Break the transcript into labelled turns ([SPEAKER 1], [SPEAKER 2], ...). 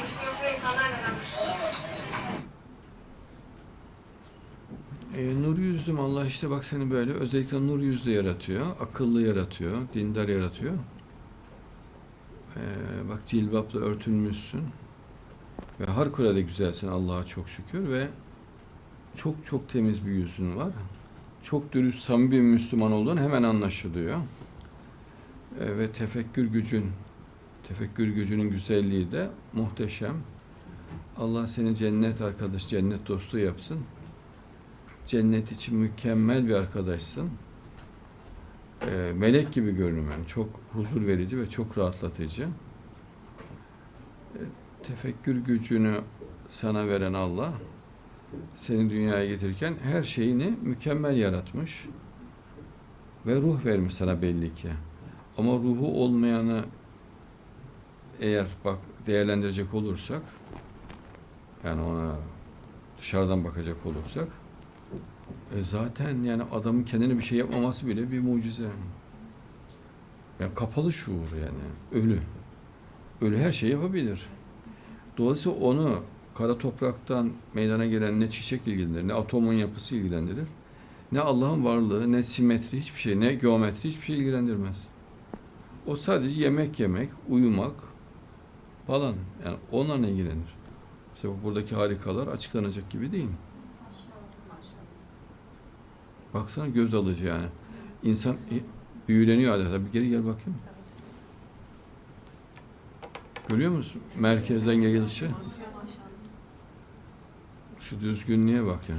[SPEAKER 1] ortaya çıkmasını insanlar neden düşünüyor? E, nur yüzlü? Allah işte bak seni böyle özellikle nur yüzlü yaratıyor, akıllı yaratıyor, dindar yaratıyor. E, bak cilbapla örtülmüşsün ve harikulade güzelsin Allah'a çok şükür ve çok çok temiz bir yüzün var. Çok dürüst, samimi bir Müslüman olduğun hemen anlaşılıyor. E, ve tefekkür gücün tefekkür gücünün güzelliği de muhteşem. Allah seni cennet arkadaş, cennet dostu yapsın. Cennet için mükemmel bir arkadaşsın. Ee, melek gibi görünmen çok huzur verici ve çok rahatlatıcı. Ee, tefekkür gücünü sana veren Allah seni dünyaya getirirken her şeyini mükemmel yaratmış ve ruh vermiş sana belli ki. Ama ruhu olmayanı eğer bak değerlendirecek olursak yani ona dışarıdan bakacak olursak e zaten yani adamın kendine bir şey yapmaması bile bir mucize. Yani kapalı şuur yani. Ölü. Ölü her şeyi yapabilir. Dolayısıyla onu kara topraktan meydana gelen ne çiçek ilgilendirir, ne atomun yapısı ilgilendirir, ne Allah'ın varlığı, ne simetri hiçbir şey, ne geometri hiçbir şey ilgilendirmez. O sadece yemek yemek, uyumak falan. Yani onlarla ilgilenir. İşte buradaki harikalar açıklanacak gibi değil. Baksana göz alıcı yani. İnsan e, büyüleniyor adeta. Bir geri gel bakayım. Görüyor musun? Merkezden gelişi. Şu düzgünlüğe bak ya.